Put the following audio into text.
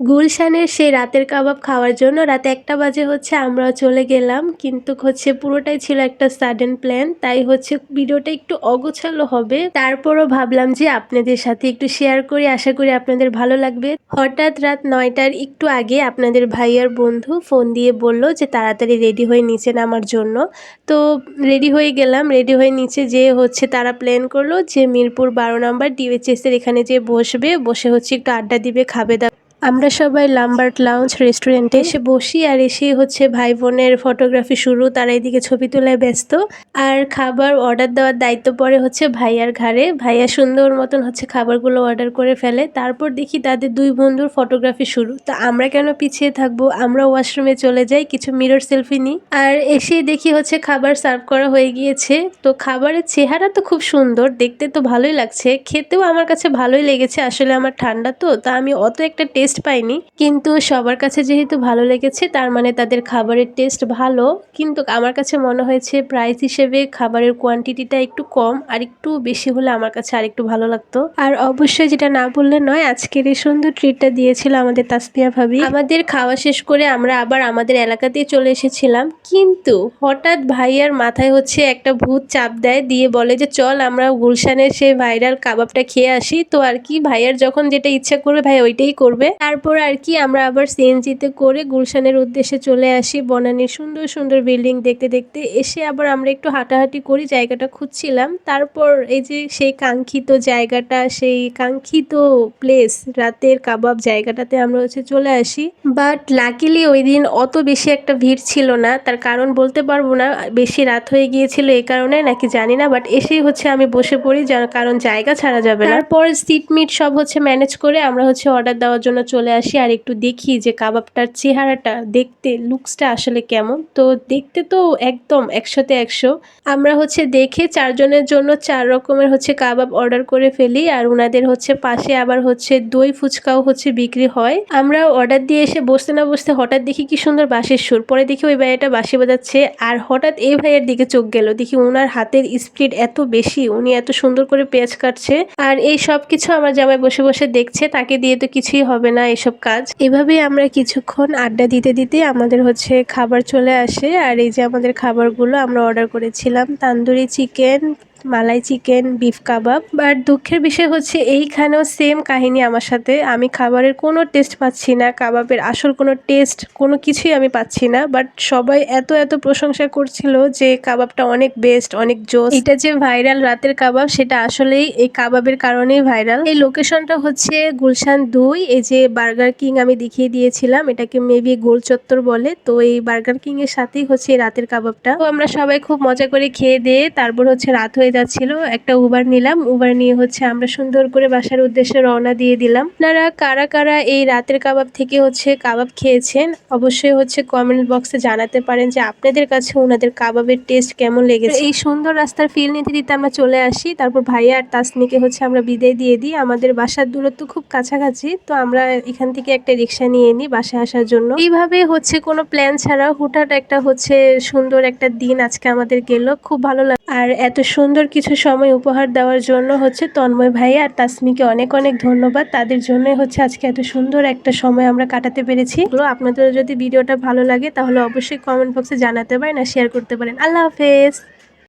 গুলশানের সেই রাতের কাবাব খাওয়ার জন্য রাতে একটা বাজে হচ্ছে আমরা চলে গেলাম। কিন্তু হচ্ছে পুরোটাই ছিল একটা সাডেন প্ল্যান তাই হচ্ছে ভিডিওটা একটু অগোছালো হবে। তারপরও ভাবলাম যে আপনাদের সাথে একটু শেয়ার করি, আশা করি আপনাদের ভালো লাগবে। হঠাৎ রাত নয়টার একটু আগে আপনাদের ভাইয়ার বন্ধু ফোন দিয়ে বলল যে তাড়াতাড়ি রেডি হয়ে নিচে নামার জন্য। তো রেডি হয়ে গেলাম রেডি হয়ে নিচে যে হচ্ছে তারা প্ল্যান করল যে মিরপুর বারো নাম্বার ডিএচএসের এখানে যে বসবে, বসে হচ্ছে একটু আড্ডা দিবে, খাবে দাবে। আমরা সবাই লাম্বার্ট লাউঞ্জ রেস্টুরেন্টে এসে বসি আর এসে হচ্ছে ভাই বোনের ফটোগ্রাফি শুরু, তারা এদিকে ছবি তোলায় ব্যস্ত। আর খাবার অর্ডার দেওয়ার দায়িত্ব পড়ে হচ্ছে ভাইয়ার ঘাড়ে। ভাইয়া সুন্দর মতন হচ্ছে খাবারগুলো অর্ডার করে ফেলে। তারপর দেখি তাদের দুই বন্ধুর ফটোগ্রাফি শুরু। তা আমরা কেন পিছিয়ে থাকব? আমরা ওয়াশরুমে চলে যাই, কিছু মিরর সেলফি নিই। আর এসে দেখি হচ্ছে খাবার সার্ভ করা হয়ে গিয়েছে। তো খাবারের চেহারা তো খুব সুন্দর, দেখতে তো ভালোই লাগছে। খেতেও আমার কাছে ভালোই লেগেছে, আসলে আমার ঠান্ডা তো। তা আমি অত একটা টেস্ট পাইনি। কিন্তু সবার কাছে যেহেতু ভালো লেগেছে, তার মানে তাদের খাবারের টেস্ট ভালো। কিন্তু আমার কাছে মনে হয়েছে প্রাইস হিসেবে খাবারের কোয়ান্টিটিটা একটু কম, আর একটু বেশি হলে আমার কাছে আর একটু ভালো লাগতো। আর অবশ্যই যেটা না বললে নয়, আজকের এই সুন্দর ট্রিটটা দিয়েছিল আমাদের তাসপিয়া ভাবি। আমাদের খাওয়া শেষ করে আমরা আবার আমাদের এলাকাতেই চলে এসেছিলাম। কিন্তু হঠাৎ ভাইয়ার মাথায় হচ্ছে একটা ভূত চাপ দেয়, দিয়ে বলে যে, চল আমরা গুলশানের সেই ভাইরাল কাবাবটা খেয়ে আসি। তো আর কি, ভাইয়ার যখন যেটা ইচ্ছা করবে ভাই ওইটাই করবে। তারপর আর কি আমরা আবার সিএনজিতে করে গুলশানের উদ্দেশ্যে চলে আসি। বনানীর সুন্দর সুন্দর বিল্ডিং দেখতে দেখতে এসে আবার আমরা একটু হাঁটাহাঁটি করি, জায়গাটা খুঁজছিলাম। তারপর এই যে সেই কাঙ্ক্ষিত জায়গাটা, সেই কাঙ্ক্ষিত প্লেস রাতের কাবাব জায়গাটাতে আমরা হচ্ছে চলে আসি। বাট লাকিলি ওই দিন অত বেশি একটা ভিড় ছিল না। তার কারণ বলতে পারব না, বেশি রাত হয়ে গিয়েছিল এই কারণে, নাকি জানি না। বাট এসেই হচ্ছে আমি বসে পড়ি কারণ জায়গা ছাড়া যাবে না। তারপর সিট মিট সব হচ্ছে ম্যানেজ করে আমরা হচ্ছে অর্ডার দেওয়ার জন্য চলে আসি আর একটু দেখি যে কাবাবটার চেহারাটা দেখতে লুকসটা আসলে কেমন। তো দেখতে তো একদম একশোতে একশো। আমরা হচ্ছে দেখে চারজনের জন্য চার রকমের হচ্ছে কাবাব অর্ডার করে ফেলি আর ওনাদের হচ্ছে পাশে আবার হচ্ছে দই ফুচকাও হচ্ছে বিক্রি হয়। আমরা অর্ডার দিয়ে এসে বসতে না বসতে হঠাৎ দেখি কি সুন্দর বাঁশির সুর। পরে দেখি ওই ভাইয়াটা বাঁশি বাজাচ্ছে আর হঠাৎ এই ভাইয়ের দিকে চোখ গেল। দেখি ওনার হাতের স্পিড এত বেশি, উনি এত সুন্দর করে পেঁয়াজ কাটছে। আর এই সব কিছু আমার জামাই বসে বসে দেখছে, তাকে দিয়ে তো কিছুই হবে না। এসব কাজ। এভাবেই আমরা কিছুক্ষণ আড্ডা দিতে দিতে আমাদের হচ্ছে খাবার চলে আসে। আর এই যে আমাদের খাবারগুলো আমরা অর্ডার করেছিলাম, tandoori chicken malai chicken, beef kebab. But দুঃখের বিষয় হচ্ছে, এইখানেও সেম কাহিনী আমার সাথে। আমি খাবারের কোনো টেস্ট পাচ্ছি না, কাবাবের আসল কোনো টেস্ট কোনো কিছুই আমি পাচ্ছি না। বাট সবাই এত এত প্রশংসা করছিল যে কাবাবটা অনেক বেস্ট অনেক জোস। এটা যে ভাইরাল রাতের কাবাব, সেটা আসলেই এই কাবাবের কারণেই ভাইরাল এই লোকেশনটা হচ্ছে গুলশান দুই। এই যে বার্গার কিং আমি দেখিয়ে দিয়েছিলাম, এটাকে মেবি গোল চত্বর বলে। তো এই বার্গার কিং এর সাথেই হচ্ছে রাতের কাবাবটা। তো আমরা সবাই খুব মজা করে খেয়ে দিয়ে, তারপর হচ্ছে রাত হয়ে যাচ্ছিল, একটা উবার নিলাম। উবার নিয়ে হচ্ছে আমরা সুন্দর করে বাসার উদ্দেশ্যে রওনা দিয়ে দিলাম। আপনারা কারা কারা এই রাতের কাবাব থেকে হচ্ছে কাবাব খেয়েছেন, অবশ্যই হচ্ছে কমেন্ট বক্সে জানাতে পারেন যে আপনাদের কাছে ওনাদের কাবাবের টেস্ট কেমন লেগেছে। এই সুন্দর রাস্তার ফিল নিতে দিতে আমরা চলে আসি। তারপর ভাইয়া আর তাসনিকে হচ্ছে আমরা বিদায় দিয়ে দিই। আমাদের বাসার দূরত্ব খুব কাছাকাছি, তো আমরা এখান থেকে একটা রিক্সা নিয়ে নিই বাসায় আসার জন্য। এইভাবে হচ্ছে কোনো প্ল্যান ছাড়া হুটাট একটা হচ্ছে সুন্দর একটা দিন আজকে আমাদের গেল। খুব ভালো লাগে আর এত সুন্দর কিছু সময় উপহার দেওয়ার জন্য হচ্ছে তন্ময় ভাই আর তাসমিকে অনেক অনেক ধন্যবাদ। তাদের জন্যই হচ্ছে আজকে এত সুন্দর একটা সময় আমরা কাটাতে পেরেছি। আপনাদের যদি ভিডিওটা ভালো লাগে তাহলে অবশ্যই কমেন্ট বক্সে জানাতে পারেন আর শেয়ার করতে পারেন। আল্লাহ হাফেজ।